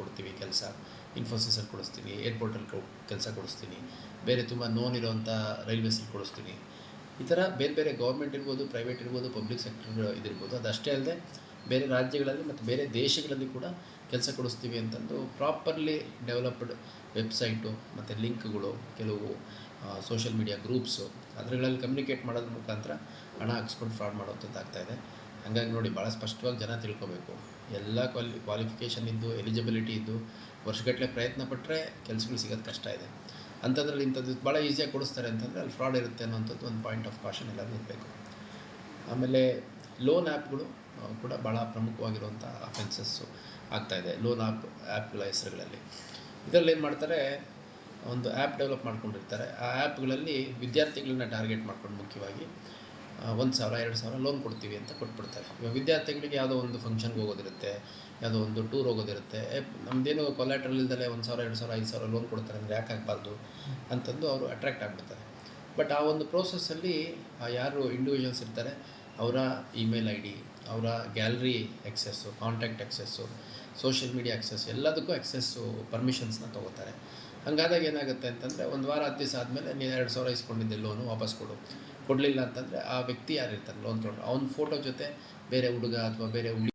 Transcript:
ಕೊಡ್ತೀವಿ ಕೆಲಸ ಇನ್ಫೋಸಿಸಲ್ಲಿ ಕೊಡಿಸ್ತೀನಿ ಏರ್ಪೋರ್ಟಲ್ಲಿ ಕೆಲಸ ಕೊಡಿಸ್ತೀನಿ, ಬೇರೆ ತುಂಬ ನೋನ್ ಇರೋವಂಥ ರೈಲ್ವೇಸಲ್ಲಿ ಕೊಡಿಸ್ತೀನಿ. ಈ ಥರ ಬೇರೆ ಬೇರೆ ಗೌರ್ಮೆಂಟ್ ಇರ್ಬೋದು ಪ್ರೈವೇಟ್ ಇರ್ಬೋದು ಪಬ್ಲಿಕ್ ಸೆಕ್ಟರ್ ಇದಿರ್ಬೋದು. ಅದಷ್ಟೇ ಅಲ್ಲದೆ ಬೇರೆ ರಾಜ್ಯಗಳಲ್ಲಿ ಮತ್ತು ಬೇರೆ ದೇಶಗಳಲ್ಲಿ ಕೂಡ ಕೆಲಸ ಕೊಡಿಸ್ತೀವಿ ಅಂತಂದು ಪ್ರಾಪರ್ಲಿ ಡೆವಲಪ್ಡ್ ವೆಬ್ಸೈಟು ಮತ್ತು ಲಿಂಕ್ಗಳು, ಕೆಲವು ಸೋಷಿಯಲ್ ಮೀಡಿಯಾ ಗ್ರೂಪ್ಸು ಅದರಗಳಲ್ಲಿ ಕಮ್ಯುನಿಕೇಟ್ ಮಾಡೋದ್ರ ಮುಖಾಂತರ ಹಣ ಹಾಕ್ಸ್ಕೊಂಡು ಫ್ರಾಡ್ ಮಾಡೋಂಥದ್ದು ಆಗ್ತಾಯಿದೆ ಹಾಗಾಗಿ ನೋಡಿ ಭಾಳ ಸ್ಪಷ್ಟವಾಗಿ ಜನ ತಿಳ್ಕೊಬೇಕು. ಎಲ್ಲ ಕ್ವಾಲಿ ಕ್ವಾಲಿಫಿಕೇಷನ್ ಇದ್ದು ಎಲಿಜಿಬಿಲಿಟಿ ಇದ್ದು ವರ್ಷಗಟ್ಟಲೆ ಪ್ರಯತ್ನ ಪಟ್ಟರೆ ಕೆಲಸಗಳು ಸಿಗೋದು ಕಷ್ಟ ಇದೆ. ಅಂಥದ್ರಲ್ಲಿ ಇಂಥದ್ದು ಭಾಳ ಈಸಿಯಾಗಿ ಕೊಡಿಸ್ತಾರೆ ಅಂತಂದರೆ ಅಲ್ಲಿ ಫ್ರಾಡ್ ಇರುತ್ತೆ ಅನ್ನೋಂಥದ್ದು ಒಂದು ಪಾಯಿಂಟ್ ಆಫ್ ಕಾಷನ್ ಎಲ್ಲರೂ ಇರಬೇಕು ಆಮೇಲೆ ಲೋನ್ ಆ್ಯಪ್ಗಳು ಕೂಡ ಭಾಳ ಪ್ರಮುಖವಾಗಿರುವಂಥ ಅಫೆನ್ಸಸ್ಸು ಆಗ್ತಾಯಿದೆ ಲೋನ್ ಆ್ಯಪ್ ಆ್ಯಪ್ಗಳ ಹೆಸರುಗಳಲ್ಲಿ. ಇದರಲ್ಲಿ ಏನು ಮಾಡ್ತಾರೆ, ಒಂದು ಆ್ಯಪ್ ಡೆವಲಪ್ ಮಾಡ್ಕೊಂಡಿರ್ತಾರೆ. ಆ ಆ್ಯಪ್ಗಳಲ್ಲಿ ವಿದ್ಯಾರ್ಥಿಗಳನ್ನ ಟಾರ್ಗೆಟ್ ಮಾಡ್ಕೊಂಡು ಮುಖ್ಯವಾಗಿ. ಒಂದು ಸಾವಿರ, ಎರಡು ಸಾವಿರ ಲೋನ್ ಕೊಡ್ತೀವಿ ಅಂತ ಕೊಟ್ಬಿಡ್ತಾರೆ. ಇವಾಗ ವಿದ್ಯಾರ್ಥಿಗಳಿಗೆ ಯಾವುದೋ ಒಂದು ಫಂಕ್ಷನ್ಗೆ ಹೋಗೋದಿರುತ್ತೆ, ಯಾವುದೋ ಒಂದು ಟೂರ್ ಹೋಗೋದಿರುತ್ತೆ ನಮ್ಮದೇನು ಕೊಲ್ಯಾಟ್ರಲ್ ಇಲ್ದಲೆ ಒಂದು ಸಾವಿರ, ಎರಡು ಸಾವಿರ, ಐದು ಸಾವಿರ ಲೋನ್ ಕೊಡ್ತಾರೆ ಅಂದರೆ ಯಾಕೆ ಆಗಬಾರ್ದು ಅಂತಂದು ಅವರು ಅಟ್ರಾಕ್ಟ್ ಆಗಿಬಿಡ್ತಾರೆ. ಬಟ್ ಆ ಒಂದು ಪ್ರೋಸೆಸ್ಸಲ್ಲಿ ಯಾರು ಇಂಡಿವಿಜುವಲ್ಸ್ ಇರ್ತಾರೆ, ಅವರ ಇಮೇಲ್ ಐ ಡಿ ಅವರ gallery access contact access social media access ಎಲ್ಲದಕ್ಕೂ ಎಕ್ಸೆಸ್ಸು ಪರ್ಮಿಷನ್ಸ್ನ ತೊಗೋತಾರೆ. ಹಂಗಾದಾಗ ಏನಾಗುತ್ತೆ ಅಂತಂದರೆ ಒಂದು ವಾರ ಹತ್ತು ದಿವಸ ಆದಮೇಲೆ ನೀನು ಎರಡು ಸಾವಿರ ಇಸ್ಕೊಂಡಿದ್ದೆ ಲೋನು ವಾಪಸ್ ಕೊಡು. ಕೊಡಲಿಲ್ಲ ಅಂತಂದರೆ ಆ ವ್ಯಕ್ತಿ ಯಾರು ಇರ್ತಾನೆ ಲೋನ್ ತೊಗೊಂಡು ಅವ್ನ ಫೋಟೋ ಜೊತೆ ಬೇರೆ ಹುಡುಗ ಅಥವಾ ಬೇರೆ ಹುಡುಗಿ